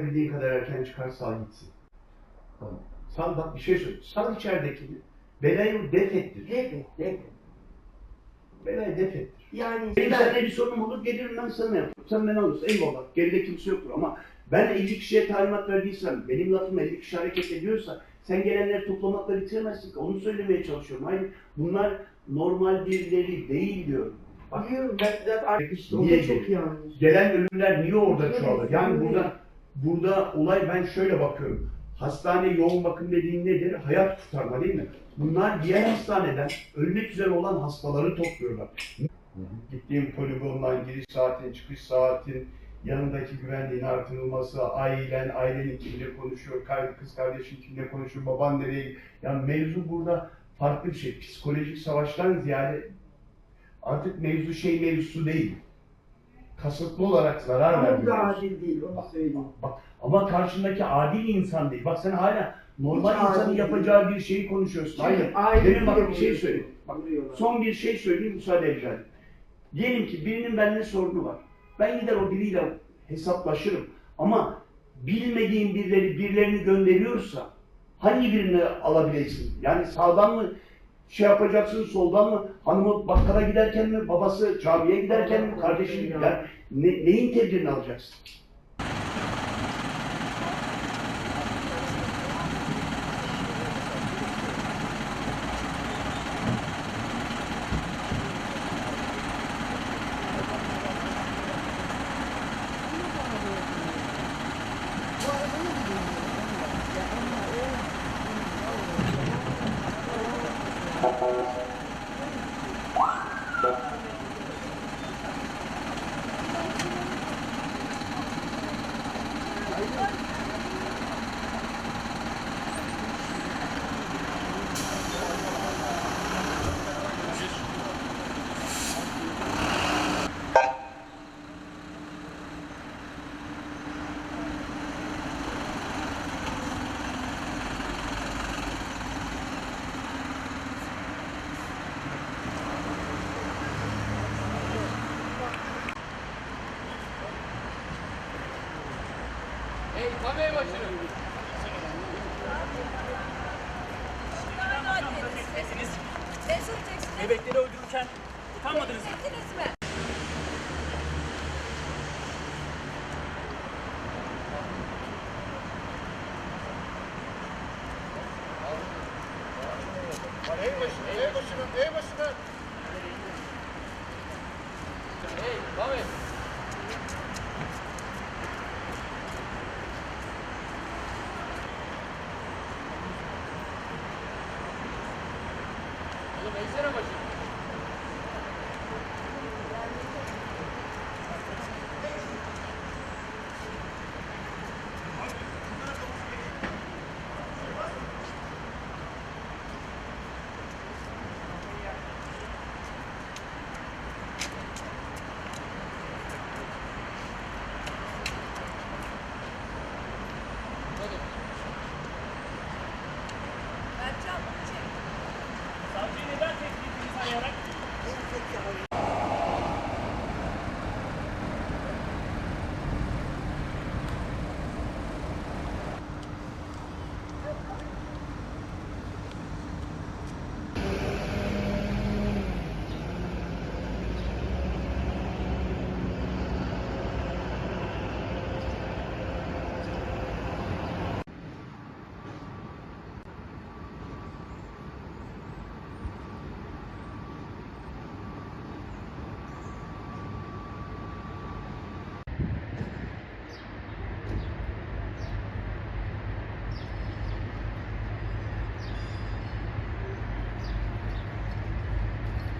Bildiğin kadar erken çıkar sal gitsin. Tamam. Sal bak bir şey söyle. Sal içeridekini. Belayı def ettir. Evet, evet. Belayı def ettir. Yani Benim ben, seninle bir sorunum olur gelirim ben sana yaparım. Sen beni alırsın eyvallah. Geride kimse yoktur ama ben 50 kişiye talimat verdiysem, benim lafım 50 kişi hareket ediyorsa sen gelenleri toplamakla bitiremezsin ki. Onu söylemeye çalışıyorum. Hayır bunlar normal birileri değil diyorum. Bak biliyorum ben zaten artık işte Niye çok yanlış. gelen ölümler niye orada çoğalır? Yani burada burada olay ben şöyle bakıyorum. Hastane yoğun bakım dediğin nedir? Hayat kurtarma değil mi? Bunlar diğer hastaneden ölmek üzere olan hastaları topluyorlar. Gittiğim poligondan giriş saatin, çıkış saatin, yanındaki güvenliğin artırılması, ailen, ailenin kimle konuşuyor, kız kardeşin kimle konuşuyor, baban nereye. Yani mevzu burada farklı bir şey. Psikolojik savaştan ziyade artık mevzu şey mevzusu değil. Kasıtlı olarak zarar Ama bu da adil değil onu söyleyeyim. Bak, ama karşındaki adil insan değil. Bak sen hala normal Hiç insanın yapacağı bir şeyi konuşuyorsun. Hayır. Aile Demin bak bir şey söyleyeyim. Bak, son bir şey söyleyeyim müsaade edeceğim. Diyelim ki birinin benimle sorunu var. Ben gider o biriyle hesaplaşırım. Ama bilmediğim birileri birilerini gönderiyorsa hangi birini alabileceksin? Yani sağdan mı şey yapacaksın, soldan mı? Hanımı bakkala giderken mi, babası camiye giderken mi, kardeşi gider? Ne, neyin tedbirini alacaksın? Hey kamerayı. Sesiniz. Ne söyleyeceksiniz? Bebekleri öldürürken utanmadınız mı? Ettiniz mi? Hey 내쓰는 것이